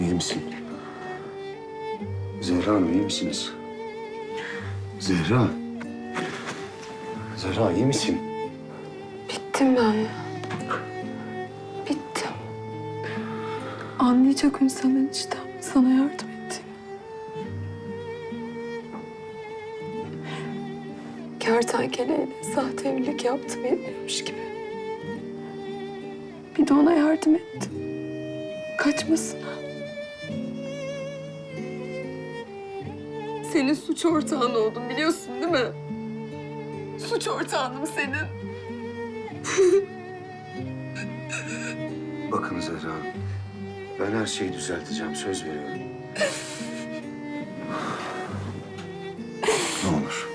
misin? Zehra Hanım iyi misiniz? Zehra. Zehra iyi misin? Bittim ben. Bittim. Anlayacak insan eniştem sana yardım ettiğimi. Kertenkeleyle sahte evlilik yaptım bilmiyormuş gibi. Bir de ona yardım ettim. Kaçmasına. Senin suç ortağın oldum biliyorsun değil mi? Suç ortağınım senin. Bakın Zehra Hanım. Ben her şeyi düzelteceğim. Söz veriyorum. Ne olur.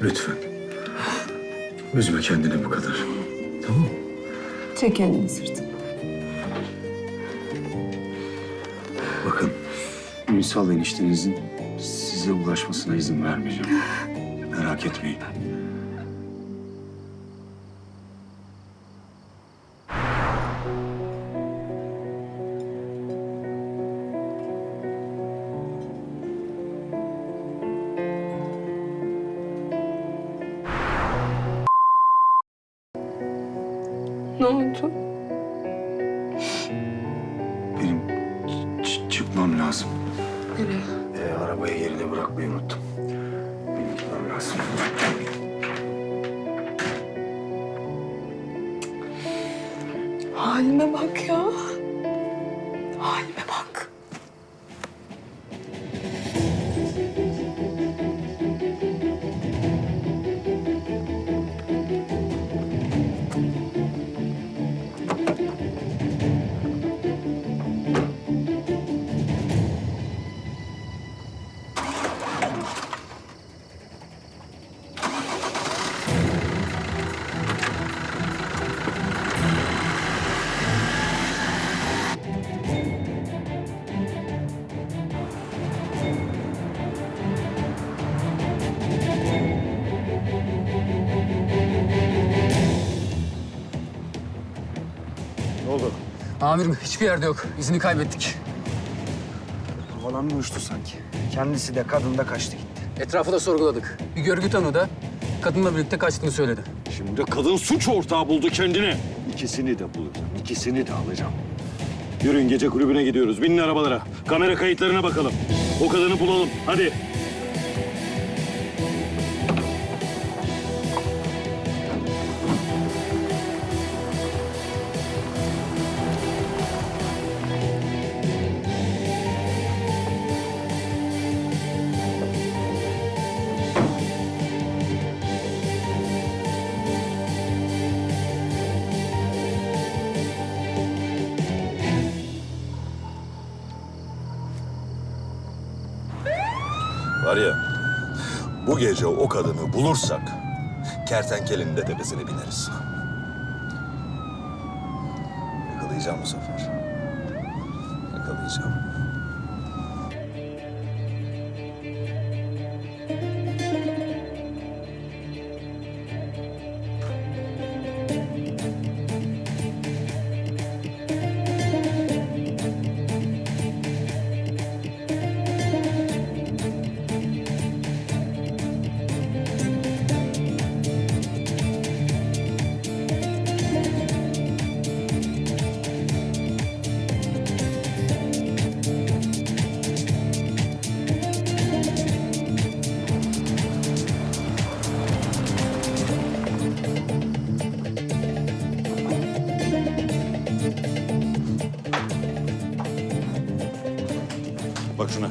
Lütfen. Üzme kendini bu kadar. Tamam mı? Çek elini sırtına. Bakın. Ünsal eniştenizin size ulaşmasına izin vermeyeceğim. Merak etmeyin. Ne oldu? Benim çıkmam lazım. Nereye? Ee, arabayı yerine bırakmayı unuttum. Benim gitmem lazım. Halime bak ya. Amirim hiçbir yerde yok. İzini kaybettik. Havalanma uçtu sanki. Kendisi de kadın da kaçtı gitti. Etrafı da sorguladık. Bir görgü tanığı da kadınla birlikte kaçtığını söyledi. Şimdi kadın suç ortağı buldu kendini. İkisini de bulacağım, ikisini de alacağım. Yürüyün gece kulübüne gidiyoruz. Binin arabalara. Kamera kayıtlarına bakalım. O kadını bulalım. Hadi. Ya, bu gece o kadını bulursak kertenkelenin de tepesine bineriz. Yakalayacağım bu sefer. Yakalayacağım. Bak.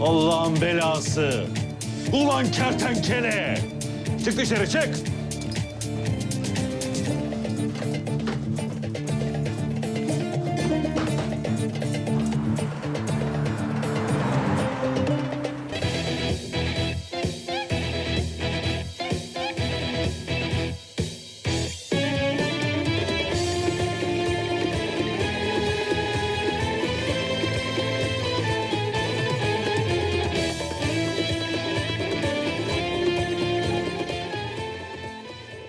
Allah'ın belası. Ulan kertenkele. Çık dışarı çık.